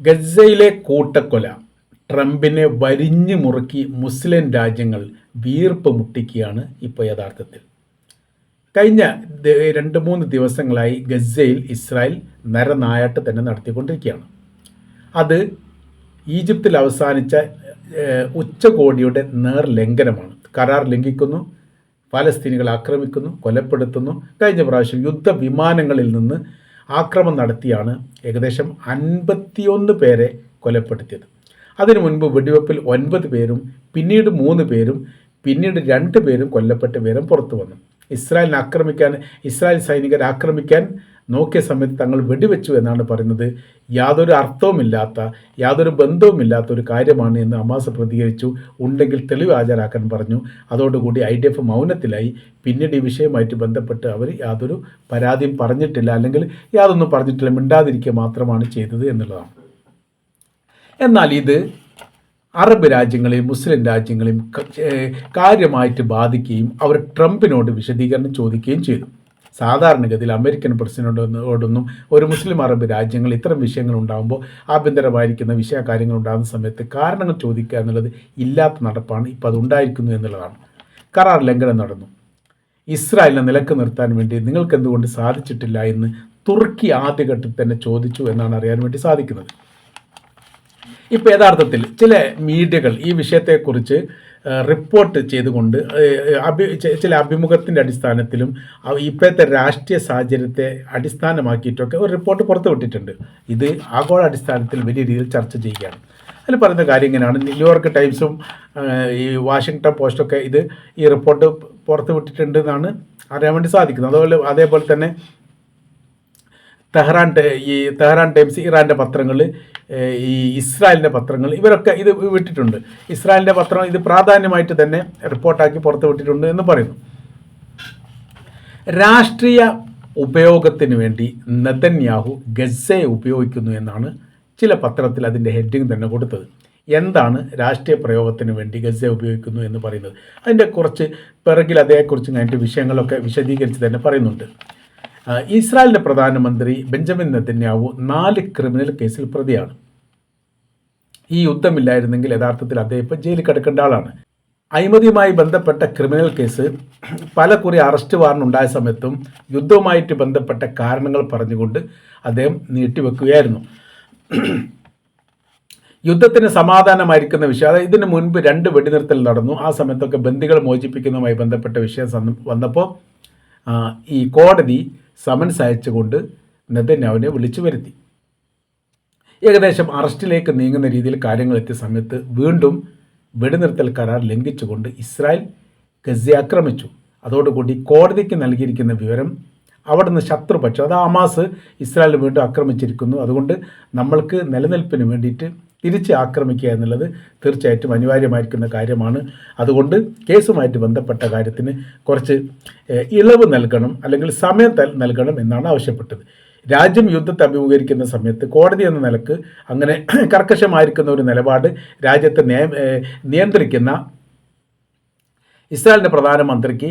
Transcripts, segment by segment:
ഗസയിലെ കൂട്ടക്കൊല. ട്രംപിനെ വരിഞ്ഞു മുറുക്കി മുസ്ലിം രാജ്യങ്ങൾ വീർപ്പ് മുട്ടിക്കുകയാണ് ഇപ്പോൾ യഥാർത്ഥത്തിൽ. കഴിഞ്ഞ രണ്ട് മൂന്ന് ദിവസങ്ങളായി ഗസയിൽ ഇസ്രായേൽ നരനായാട്ട് തന്നെ നടത്തിക്കൊണ്ടിരിക്കുകയാണ്. അത് ഈജിപ്തിൽ അവസാനിച്ച ഉച്ചകോടിയുടെ ഉച്ചകോടിയുടെ നേർലംഘനമാണ് കരാർ ലംഘിക്കുന്നു ഫലസ്തീനികൾ ആക്രമിക്കുന്നു കൊലപ്പെടുത്തുന്നു. കഴിഞ്ഞ പ്രാവശ്യം യുദ്ധവിമാനങ്ങളിൽ നിന്ന് ആക്രമണം നടത്തിയാണ് ഏകദേശം അൻപത്തിയൊന്ന് പേരെ കൊലപ്പെടുത്തിയത്. അതിനു മുൻപ് വെടിവെപ്പിൽ ഒൻപത് പേരും പിന്നീട് മൂന്ന് പേരും പിന്നീട് രണ്ട് പേരും കൊല്ലപ്പെട്ട വിവരം പുറത്തു വന്നു. ഇസ്രായേലിനെ ആക്രമിക്കാൻ ഇസ്രായേൽ സൈനികരെ ആക്രമിക്കാൻ നോക്കിയ സമയത്ത് തങ്ങൾ വെടിവെച്ചു എന്നാണ് പറയുന്നത്. യാതൊരു അർത്ഥവുമില്ലാത്ത യാതൊരു ബന്ധവുമില്ലാത്ത ഒരു കാര്യമാണ് എന്ന് അമാസ പ്രതികരിച്ചു. ഉണ്ടെങ്കിൽ തെളിവ് ഹാജരാക്കാൻ പറഞ്ഞു. അതോടുകൂടി ഐ ഡി എഫ് മൗനത്തിലായി. പിന്നീട് ഈ വിഷയമായിട്ട് ബന്ധപ്പെട്ട് അവർ യാതൊരു പരാതിയും പറഞ്ഞിട്ടില്ല. അല്ലെങ്കിൽ യാതൊന്നും പറഞ്ഞിട്ടില്ല. മിണ്ടാതിരിക്കുക മാത്രമാണ് ചെയ്തത് എന്നുള്ളതാണ്. എന്നാൽ ഇത് അറബ് രാജ്യങ്ങളെയും മുസ്ലിം രാജ്യങ്ങളെയും കാര്യമായിട്ട് ബാധിക്കുകയും അവർ ട്രംപിനോട് വിശദീകരണം ചോദിക്കുകയും ചെയ്തു. സാധാരണഗതിയിൽ അമേരിക്കൻ പ്രസിഡന്റിനോടൊന്നും ഒരു മുസ്ലിം അറബ് രാജ്യങ്ങൾ ഇത്തരം വിഷയങ്ങൾ ഉണ്ടാകുമ്പോൾ ആഭ്യന്തരമായിരിക്കുന്ന വിഷയ കാര്യങ്ങൾ ഉണ്ടാകുന്ന സമയത്ത് കാരണങ്ങൾ ചോദിക്കുക എന്നുള്ളത് ഇല്ലാത്ത നടപ്പാണ്. ഇപ്പോൾ അത് ഉണ്ടായിരിക്കുന്നു എന്നുള്ളതാണ്. കരാർ ലംഘനം നടന്നു. ഇസ്രായേലിനെ നിലയ്ക്ക് നിർത്താൻ വേണ്ടി നിങ്ങൾക്ക് എന്തുകൊണ്ട് സാധിച്ചിട്ടില്ല എന്ന് തുർക്കി ആദ്യഘട്ടത്തിൽ തന്നെ ചോദിച്ചു എന്നാണ് അറിയാൻ വേണ്ടി സാധിക്കുന്നത്. ഇപ്പോൾ യഥാർത്ഥത്തിൽ ചില മീഡിയകൾ ഈ വിഷയത്തെക്കുറിച്ച് റിപ്പോർട്ട് ചെയ്തുകൊണ്ട് അഭി ചില അഭിമുഖത്തിന്റെ അടിസ്ഥാനത്തിലും ഇപ്പോഴത്തെ രാഷ്ട്രീയ സാഹചര്യത്തെ അടിസ്ഥാനമാക്കിയിട്ടൊക്കെ ഒരു റിപ്പോർട്ട് പുറത്തുവിട്ടിട്ടുണ്ട് ഇത് ആഗോള അടിസ്ഥാനത്തിൽ വലിയ രീതിയിൽ ചർച്ച ചെയ്യുകയാണ്. അതിൽ പറയുന്ന കാര്യം ഇങ്ങനെയാണ്. ന്യൂയോർക്ക് ടൈംസും ഈ വാഷിങ്ടൺ പോസ്റ്റൊക്കെ ഇത് ഈ റിപ്പോർട്ട് പുറത്തുവിട്ടിട്ടുണ്ട് എന്നാണ് അറിയാൻ വേണ്ടി സാധിക്കുന്നത്. അതുപോലെ അതേപോലെ തന്നെ തെഹ്റാൻ ഈ തെഹ്റാൻ ടൈംസ് ഇറാന്റെ പത്രങ്ങൾ ഈ ഇസ്രായേലിന്റെ പത്രങ്ങൾ ഇവരൊക്കെ ഇത് വിട്ടിട്ടുണ്ട്. ഇസ്രായേലിന്റെ പത്രം ഇത് പ്രാധാന്യമായിട്ട് തന്നെ റിപ്പോർട്ടാക്കി പുറത്ത് വിട്ടിട്ടുണ്ട് എന്ന് പറയുന്നു. രാഷ്ട്രീയ ഉപയോഗത്തിന് വേണ്ടി നെതന്യാഹു ഗസയെ ഉപയോഗിക്കുന്നു എന്നാണ് ചില പത്രത്തിൽ അതിന്റെ ഹെഡിങ് തന്നെ കൊടുത്തത്. എന്താണ് രാഷ്ട്രീയ പ്രയോഗത്തിന് വേണ്ടി ഗസയെ ഉപയോഗിക്കുന്നു എന്ന് പറയുന്നത്? അതിന്റെ കുറച്ച് പിറകിൽ അതേക്കുറിച്ച് കഴിഞ്ഞിട്ട് വിഷയങ്ങളൊക്കെ വിശദീകരിച്ച് തന്നെ പറയുന്നുണ്ട്. ഇസ്രായേലിന്റെ പ്രധാനമന്ത്രി ബെഞ്ചമിൻ നെത്തന്യാവു നാല് ക്രിമിനൽ കേസിൽ പ്രതിയാണ്. ഈ യുദ്ധമില്ലായിരുന്നെങ്കിൽ യഥാർത്ഥത്തിൽ അദ്ദേഹം ഇപ്പോൾ ജയിലിൽ കിടക്കേണ്ട ആളാണ്. അഴിമതിയുമായി ബന്ധപ്പെട്ട ക്രിമിനൽ കേസ് പല കുറി അറസ്റ്റ് വാറണ്ട് ഉണ്ടായ സമയത്തും യുദ്ധവുമായിട്ട് ബന്ധപ്പെട്ട കാരണങ്ങൾ പറഞ്ഞുകൊണ്ട് അദ്ദേഹം നീട്ടിവെക്കുകയായിരുന്നു. യുദ്ധത്തിന് സമാധാനമായിരിക്കുന്ന വിഷയം അതായത് ഇതിന് മുൻപ് രണ്ട് വെടിനിർത്തൽ നടന്നു ആ സമയത്തൊക്കെ ബന്ദികൾ മോചിപ്പിക്കുന്നതുമായി ബന്ധപ്പെട്ട വിഷയം വന്നപ്പോൾ ഈ കോടതി സമൻസ് അയച്ചുകൊണ്ട് നെതന്യാവിനെ വിളിച്ചു വരുത്തി. ഏകദേശം അറസ്റ്റിലേക്ക് നീങ്ങുന്ന രീതിയിൽ കാര്യങ്ങൾ എത്തിയ സമയത്ത് വീണ്ടും വെടിനിർത്തൽ കരാർ ലംഘിച്ചുകൊണ്ട് ഇസ്രായേൽ ഗസയെ ആക്രമിച്ചു. അതോടുകൂടി കോടതിക്ക് നൽകിയിരിക്കുന്ന വിവരം അവിടുന്ന് ശത്രുപക്ഷം അത് ഹമാസ് ഇസ്രായേൽ വീണ്ടും ആക്രമിച്ചിരിക്കുന്നു. അതുകൊണ്ട് നമ്മൾക്ക് നിലനിൽപ്പിന് വേണ്ടിയിട്ട് തിരിച്ച് ആക്രമിക്കുക എന്നുള്ളത് തീർച്ചയായിട്ടും അനിവാര്യമായിരിക്കുന്ന കാര്യമാണ്. അതുകൊണ്ട് കേസുമായിട്ട് ബന്ധപ്പെട്ട കാര്യത്തിന് കുറച്ച് ഇളവ് നൽകണം അല്ലെങ്കിൽ സമയം നൽകണം എന്നാണ് ആവശ്യപ്പെട്ടത്. രാജ്യം യുദ്ധത്തെ അഭിമുഖീകരിക്കുന്ന സമയത്ത് കോടതി എന്ന നിലയ്ക്ക് അങ്ങനെ കർക്കശമായിരിക്കുന്ന ഒരു നിലപാട് രാജ്യത്തെ നിയന്ത്രിക്കുന്ന ഇസ്രായേലിന്റെ പ്രധാനമന്ത്രിക്ക്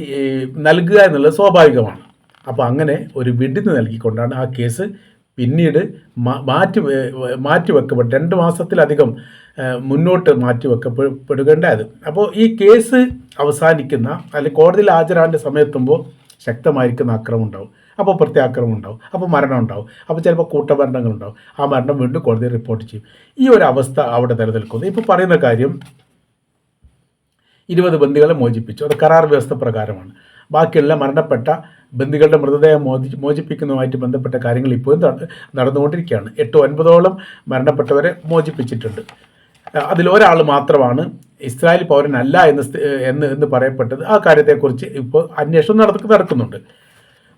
നൽകുക എന്നുള്ളത് സ്വാഭാവികമാണ്. അപ്പോൾ അങ്ങനെ ഒരു വിടുന്ന് നൽകിക്കൊണ്ടാണ് ആ കേസ് പിന്നീട് മാറ്റി മാറ്റി വെ- രണ്ട് മാസത്തിലധികം മുന്നോട്ട് മാറ്റിവെക്കപ്പെടുകയുണ്ടായത് അപ്പോൾ ഈ കേസ് അവസാനിക്കുന്ന അല്ലെങ്കിൽ കോടതിയിൽ ഹാജരാകേണ്ട സമയത്തുമ്പോൾ ശക്തമായിരിക്കുന്ന ആക്രമം ഉണ്ടാവും. അപ്പോൾ പ്രത്യാക്രമം ഉണ്ടാവും. അപ്പോൾ മരണം ഉണ്ടാവും. അപ്പോൾ ചിലപ്പോൾ കൂട്ടമരണങ്ങൾ ഉണ്ടാവും. ആ മരണം വീണ്ടും കോടതി റിപ്പോർട്ട് ചെയ്യും. ഈ ഒരു അവസ്ഥ അവിടെ നിലനിൽക്കുന്നു. ഇപ്പോൾ പറയുന്ന കാര്യം ഇരുപത് ബന്ധികളെ മോചിപ്പിച്ചു. അത് കരാർ വ്യവസ്ഥ പ്രകാരമാണ്. ബാക്കിയുള്ള മരണപ്പെട്ട ബന്ധുക്കളുടെ മൃതദേഹം മോചി മോചിപ്പിക്കുന്നതുമായിട്ട് ബന്ധപ്പെട്ട കാര്യങ്ങൾ ഇപ്പോഴും നട- നടന്നുകൊണ്ടിരിക്കുകയാണ്. എട്ട് ഒൻപതോളം മരണപ്പെട്ടവരെ മോചിപ്പിച്ചിട്ടുണ്ട്. അതിലൊരാൾ മാത്രമാണ് ഇസ്രായേൽ പൗരനല്ല എന്ന് എന്ന് എന്ന് പറയപ്പെട്ടത്. ആ കാര്യത്തെക്കുറിച്ച് ഇപ്പോൾ അന്വേഷണം നട നടക്കുന്നുണ്ട്.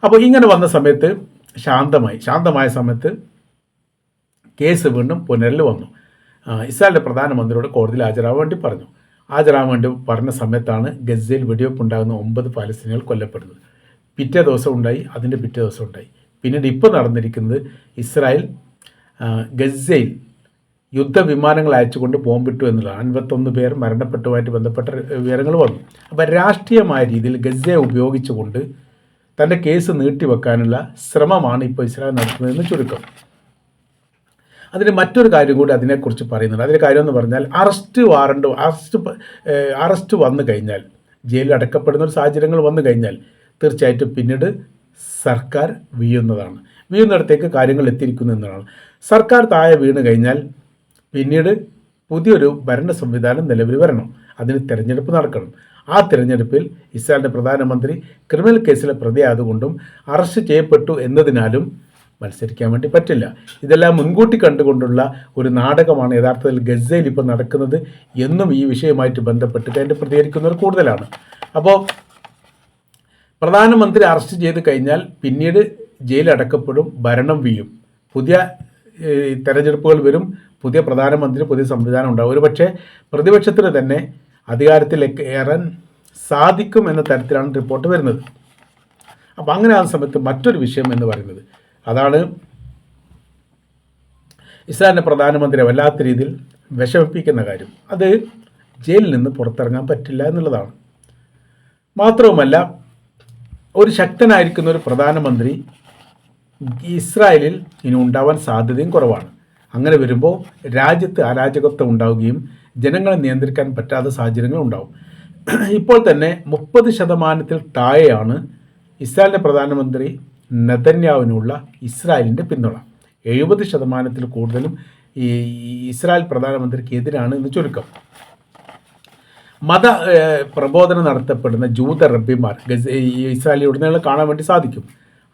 അപ്പോൾ ഇങ്ങനെ വന്ന സമയത്ത് ശാന്തമായി ശാന്തമായ സമയത്ത് കേസ് വീണ്ടും പുനരിൽ വന്നു. ഇസ്രായേലിന്റെ പ്രധാനമന്ത്രിയോട് കോടതിയിൽ ഹാജരാകാൻ വേണ്ടി പറഞ്ഞു. വേണ്ടി പറഞ്ഞ സമയത്താണ് ഗസയിൽ വെടിവെപ്പ് ഉണ്ടാകുന്ന ഒമ്പത് പാലസ്തീനികൾ കൊല്ലപ്പെടുന്നത്. പിറ്റേ ദിവസം ഉണ്ടായി അതിന്റെ പിറ്റേ ദിവസം ഉണ്ടായി. പിന്നീട് ഇപ്പോൾ നടന്നിരിക്കുന്നത് ഇസ്രായേൽ ഗസയിൽ യുദ്ധവിമാനങ്ങൾ അയച്ചുകൊണ്ട് ബോംബിട്ടു എന്നുള്ളതാണ്. അൻപത്തൊന്ന് പേർ മരണപ്പെട്ടുമായിട്ട് ബന്ധപ്പെട്ട വിവരങ്ങൾ വന്നു. അപ്പോൾ രാഷ്ട്രീയമായ രീതിയിൽ ഗസയെ ഉപയോഗിച്ചുകൊണ്ട് തന്റെ കേസ് നീട്ടിവെക്കാനുള്ള ശ്രമമാണ് ഇപ്പോൾ ഇസ്രായേൽ നടത്തുന്നതെന്ന് ചുരുക്കം. അതിന് മറ്റൊരു കാര്യം കൂടി അതിനെക്കുറിച്ച് പറയുന്നുണ്ട്. അതിന്റെ കാര്യം എന്ന് പറഞ്ഞാൽ അറസ്റ്റ് വാറണ്ട് അറസ്റ്റ് അറസ്റ്റ് വന്നു കഴിഞ്ഞാൽ ജയിലിൽ അടക്കപ്പെടുന്ന ഒരു സാഹചര്യങ്ങൾ വന്നു കഴിഞ്ഞാൽ തീർച്ചയായിട്ടും പിന്നീട് സർക്കാർ വീഴുന്നതാണ്. വീഴുന്നിടത്തേക്ക് കാര്യങ്ങൾ എത്തിയിരിക്കുന്നു എന്നതാണ് സർക്കാർ താഴെ വീണ് കഴിഞ്ഞാൽ പിന്നീട് പുതിയൊരു ഭരണ സംവിധാനം നിലവിൽ വരണം. അതിന് തിരഞ്ഞെടുപ്പ് നടക്കണം. ആ തിരഞ്ഞെടുപ്പിൽ ഇസ്രായേലിന്റെ പ്രധാനമന്ത്രി ക്രിമിനൽ കേസിലെ പ്രതിയായതുകൊണ്ടും അറസ്റ്റ് ചെയ്യപ്പെട്ടു എന്നതിനാലും മത്സരിക്കാൻ വേണ്ടി പറ്റില്ല. ഇതെല്ലാം മുൻകൂട്ടി കണ്ടുകൊണ്ടുള്ള ഒരു നാടകമാണ് യഥാർത്ഥത്തിൽ ഗസയിൽ ഇപ്പോൾ നടക്കുന്നത് എന്നും ഈ വിഷയവുമായിട്ട് ബന്ധപ്പെട്ടിട്ട് അതിന്റെ പ്രതികരിക്കുന്നവർ കൂടുതലാണ്. അപ്പോൾ പ്രധാനമന്ത്രി അറസ്റ്റ് ചെയ്ത് കഴിഞ്ഞാൽ പിന്നീട് ജയിലടക്കപ്പെടും ഭരണം വീഴും. പുതിയ തെരഞ്ഞെടുപ്പുകൾ വരും പുതിയ പ്രധാനമന്ത്രി പുതിയ സംവിധാനം ഉണ്ടാവും. ഒരു പക്ഷേ പ്രതിപക്ഷത്തിന് തന്നെ അധികാരത്തിലേക്ക് ഏറാൻ സാധിക്കും എന്ന തരത്തിലാണ് റിപ്പോർട്ട് വരുന്നത്. അപ്പോൾ അങ്ങനെ ആ സമയത്ത് മറ്റൊരു വിഷയം എന്ന് പറയുന്നത് അതാണ് ഇസ്രായേലിന്റെ പ്രധാനമന്ത്രിയെ വല്ലാത്ത രീതിയിൽ വിഷമിപ്പിക്കുന്ന കാര്യം. അത് ജയിലിൽ നിന്ന് പുറത്തിറങ്ങാൻ പറ്റില്ല എന്നുള്ളതാണ്. മാത്രവുമല്ല ഒരു ശക്തനായിരിക്കുന്ന ഒരു പ്രധാനമന്ത്രി ഇസ്രായേലിൽ ഇനി ഉണ്ടാവാൻ സാധ്യതയും കുറവാണ്. അങ്ങനെ വരുമ്പോൾ രാജ്യത്ത് അരാജകത്വം ഉണ്ടാവുകയും ജനങ്ങളെ നിയന്ത്രിക്കാൻ പറ്റാത്ത സാഹചര്യങ്ങൾ ഉണ്ടാവും. ഇപ്പോൾ തന്നെ മുപ്പത് ശതമാനത്തിൽ താഴെയാണ് ഇസ്രായേലിന്റെ പ്രധാനമന്ത്രി നെതന്യാവിനുള്ള ഇസ്രായേലിന്റെ പിന്തുണ. എഴുപത് ശതമാനത്തിൽ കൂടുതലും ഈ ഇസ്രായേൽ പ്രധാനമന്ത്രിക്ക് എതിരാണ് എന്ന് ചുരുക്കം. മത പ്രബോധനം നടത്തപ്പെടുന്ന ജൂത റബ്ബിമാർ ഗസ് ഈ ഇസ്രായേലിൽ ഉടനീളം കാണാൻ വേണ്ടി സാധിക്കും.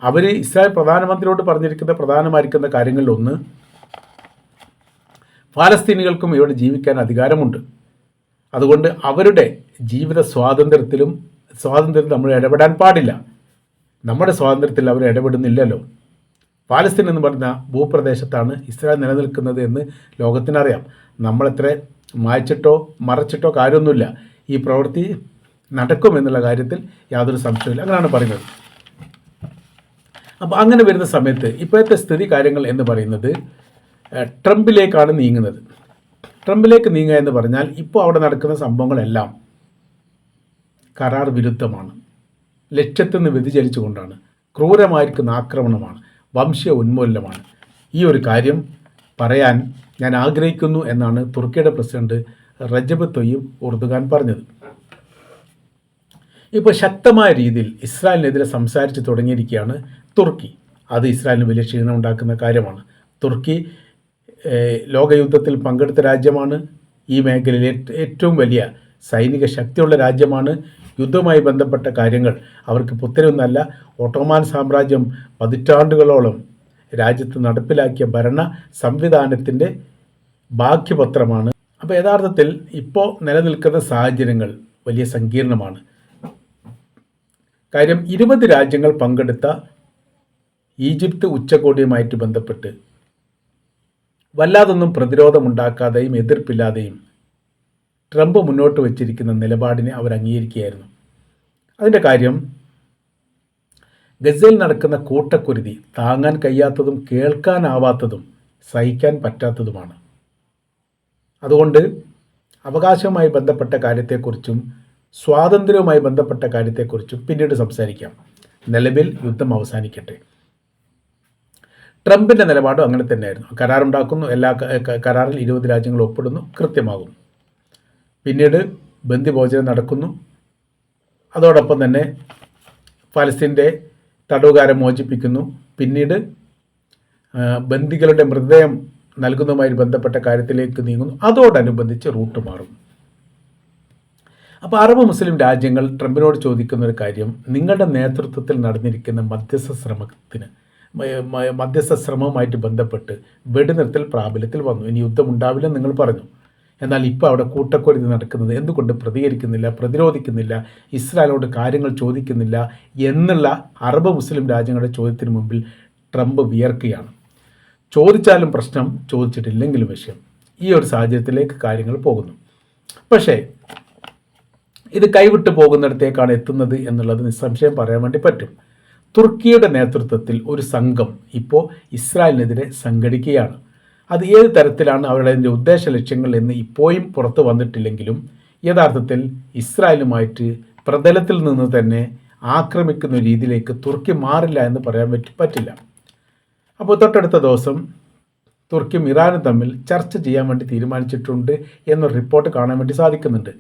അവർ ഇസ്രായേൽ പ്രധാനമന്ത്രിയോട് പറഞ്ഞിരിക്കുന്ന പ്രധാനമായിരിക്കുന്ന കാര്യങ്ങളിലൊന്ന് ഫലസ്തീനികൾക്കും ഇവിടെ ജീവിക്കാൻ അധികാരമുണ്ട്. അതുകൊണ്ട് അവരുടെ ജീവിത സ്വാതന്ത്ര്യത്തിലും സ്വാതന്ത്ര്യത്തിൽ നമ്മൾ ഇടപെടാൻ പാടില്ല. നമ്മുടെ സ്വാതന്ത്ര്യത്തിൽ അവർ ഇടപെടുന്നില്ലല്ലോ. പാലസ്തീൻ എന്ന് പറഞ്ഞ ഭൂപ്രദേശത്താണ് ഇസ്രായേൽ നിലനിൽക്കുന്നത് എന്ന് ലോകത്തിനറിയാം. നമ്മളെത്ര മായ്ച്ചിട്ടോ മറച്ചിട്ടോ കാര്യമൊന്നുമില്ല. ഈ പ്രവൃത്തി നടക്കുമെന്നുള്ള കാര്യത്തിൽ യാതൊരു സംശയമില്ല അങ്ങനെയാണ് പറയുന്നത്. അപ്പോൾ അങ്ങനെ വരുന്ന സമയത്ത് ഇപ്പോഴത്തെ സ്ഥിതി കാര്യങ്ങൾ എന്ന് പറയുന്നത് ട്രംപിലേക്കാണ് നീങ്ങുന്നത്. ട്രംപിലേക്ക് നീങ്ങുക എന്ന് പറഞ്ഞാൽ ഇപ്പോൾ അവിടെ നടക്കുന്ന സംഭവങ്ങളെല്ലാം കരാർ വിരുദ്ധമാണ്. ലക്ഷ്യത്തിൽ നിന്ന് വ്യതിചലിച്ചുകൊണ്ടാണ്. ക്രൂരമായിരിക്കുന്ന ആക്രമണമാണ്. വംശീയ ഉന്മൂലനമാണ്. ഈ ഒരു കാര്യം പറയാൻ ഞാൻ ആഗ്രഹിക്കുന്നു എന്നാണ് തുർക്കിയുടെ പ്രസിഡന്റ് റജബ് തൊയ്യും ഉർദുഖാൻ പറഞ്ഞത്. ഇപ്പോൾ ശക്തമായ രീതിയിൽ ഇസ്രായേലിനെതിരെ സംസാരിച്ച് തുടങ്ങിയിരിക്കുകയാണ് തുർക്കി. അത് ഇസ്രായേലിന് വലിയ ക്ഷീണം ഉണ്ടാക്കുന്ന കാര്യമാണ്. തുർക്കി ലോകയുദ്ധത്തിൽ പങ്കെടുത്ത രാജ്യമാണ് ഈ മേഖലയിലെ ഏറ്റവും വലിയ സൈനിക ശക്തിയുള്ള രാജ്യമാണ്. യുദ്ധവുമായി ബന്ധപ്പെട്ട കാര്യങ്ങൾ അവർക്ക് പുത്തരൊന്നല്ല. ഓട്ടോമാൻ സാമ്രാജ്യം പതിറ്റാണ്ടുകളോളം രാജ്യത്ത് നടപ്പിലാക്കിയ ഭരണ സംവിധാനത്തിന്റെ ബാക്കിപത്രമാണ് അപ്പോൾ യഥാർത്ഥത്തിൽ ഇപ്പോൾ നിലനിൽക്കുന്ന സാഹചര്യങ്ങൾ വലിയ സങ്കീർണമാണ്. കാര്യം ഇരുപത് രാജ്യങ്ങൾ പങ്കെടുത്ത ഈജിപ്ത് ഉച്ചകോടിയുമായിട്ട് ബന്ധപ്പെട്ട് വല്ലാതൊന്നും പ്രതിരോധമുണ്ടാക്കാതെയും എതിർപ്പില്ലാതെയും ട്രംപ് മുന്നോട്ട് വച്ചിരിക്കുന്ന നിലപാടിനെ അവർ അംഗീകരിക്കുകയായിരുന്നു. അതിന്റെ കാര്യം ഗസയിൽ നടക്കുന്ന കൂട്ടക്കുരുതി താങ്ങാൻ കഴിയാത്തതും കേൾക്കാനാവാത്തതും സഹിക്കാൻ പറ്റാത്തതുമാണ്. അതുകൊണ്ട് അവകാശവുമായി ബന്ധപ്പെട്ട കാര്യത്തെക്കുറിച്ചും സ്വാതന്ത്ര്യവുമായി ബന്ധപ്പെട്ട കാര്യത്തെക്കുറിച്ചും പിന്നീട് സംസാരിക്കാം. നിലവിൽ യുദ്ധം അവസാനിക്കട്ടെ. ട്രംപിന്റെ നിലപാടും അങ്ങനെ തന്നെയായിരുന്നു. കരാറുണ്ടാക്കുന്നു. എല്ലാ കരാറിൽ ഇരുപത് രാജ്യങ്ങൾ ഒപ്പിടുന്നു. കൃത്യമാകുന്നു. പിന്നീട് ബന്ദിഭോജനം നടക്കുന്നു. അതോടൊപ്പം തന്നെ ഫലസ്തീന്റെ തടവുകാരെ മോചിപ്പിക്കുന്നു. പിന്നീട് ബന്ദികളുടെ മൃതദേഹം നൽകുന്നതുമായി ബന്ധപ്പെട്ട കാര്യത്തിലേക്ക് നീങ്ങുന്നു. അതോടനുബന്ധിച്ച് റൂട്ട് മാറും അപ്പോൾ അറബ് മുസ്ലിം രാജ്യങ്ങൾ ട്രംപിനോട് ചോദിക്കുന്ന ഒരു കാര്യം നിങ്ങളുടെ നേതൃത്വത്തിൽ നടന്നിരിക്കുന്ന മധ്യസ്ഥ ശ്രമത്തിന് മധ്യസ്ഥ ശ്രമവുമായിട്ട് ബന്ധപ്പെട്ട് വെടിനിർത്തൽ പ്രാബല്യത്തിൽ വന്നു. ഇനി യുദ്ധം ഉണ്ടാവില്ലെന്ന് നിങ്ങൾ പറഞ്ഞു. എന്നാൽ ഇപ്പോൾ അവിടെ കൂട്ടക്കൊരുതി നടക്കുന്നത് എന്തുകൊണ്ട് പ്രതികരിക്കുന്നില്ല പ്രതിരോധിക്കുന്നില്ല ഇസ്രായേലോട് കാര്യങ്ങൾ ചോദിക്കുന്നില്ല എന്നുള്ള അറബ് മുസ്ലിം രാജ്യങ്ങളുടെ ചോദ്യത്തിന് മുമ്പിൽ ട്രംപ് വിയർക്കുകയാണ്. ചോദിച്ചാലും പ്രശ്നം ചോദിച്ചിട്ടില്ലെങ്കിലും വിഷയം. ഈ ഒരു സാഹചര്യത്തിലേക്ക് കാര്യങ്ങൾ പോകുന്നു. പക്ഷേ ഇത് കൈവിട്ട് പോകുന്നിടത്തേക്കാണ് എത്തുന്നത് എന്നുള്ളത് നിസ്സംശയം പറയാൻ വേണ്ടി പറ്റും. തുർക്കിയുടെ നേതൃത്വത്തിൽ ഒരു സംഘം ഇപ്പോൾ ഇസ്രായേലിനെതിരെ സംഘടിക്കുകയാണ്. അത് ഏത് തരത്തിലാണ് അവരുടെ അതിന്റെ ഉദ്ദേശ ലക്ഷ്യങ്ങൾ എന്ന് ഇപ്പോഴും പുറത്തു വന്നിട്ടില്ലെങ്കിലും യഥാർത്ഥത്തിൽ ഇസ്രായേലുമായിട്ട് പ്രതലത്തിൽ നിന്ന് തന്നെ ആക്രമിക്കുന്ന രീതിയിലേക്ക് തുർക്കി മാറില്ല എന്ന് പറയാൻ പറ്റി പറ്റില്ല. അപ്പോൾ തൊട്ടടുത്ത ദിവസം തുർക്കിയും ഇറാനും തമ്മിൽ ചർച്ച ചെയ്യാൻ വേണ്ടി തീരുമാനിച്ചിട്ടുണ്ട് എന്നൊരു റിപ്പോർട്ട് കാണാൻ വേണ്ടി സാധിക്കുന്നുണ്ട്.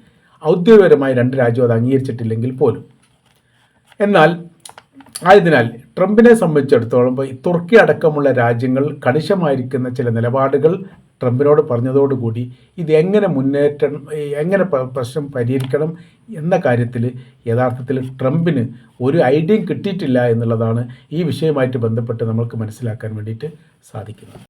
ഔദ്യോഗികപരമായി രണ്ട് രാജ്യവും അത് അംഗീകരിച്ചിട്ടില്ലെങ്കിൽ പോലും. എന്നാൽ ആയതിനാൽ ട്രംപിനെ സംബന്ധിച്ചിടത്തോളം തുർക്കി അടക്കമുള്ള രാജ്യങ്ങൾ കണിശമായിരിക്കുന്ന ചില നിലപാടുകൾ ട്രംപിനോട് പറഞ്ഞതോടുകൂടി ഇത് എങ്ങനെ മുന്നേറ്റം എങ്ങനെ പ്രശ്നം പരിഹരിക്കണം എന്ന കാര്യത്തിൽ യഥാർത്ഥത്തിൽ ട്രംപിന് ഒരു ഐഡിയയും കിട്ടിയിട്ടില്ല എന്നുള്ളതാണ് ഈ വിഷയവുമായിട്ട് ബന്ധപ്പെട്ട് നമ്മൾക്ക് മനസ്സിലാക്കാൻ വേണ്ടിയിട്ട് സാധിക്കുന്നത്.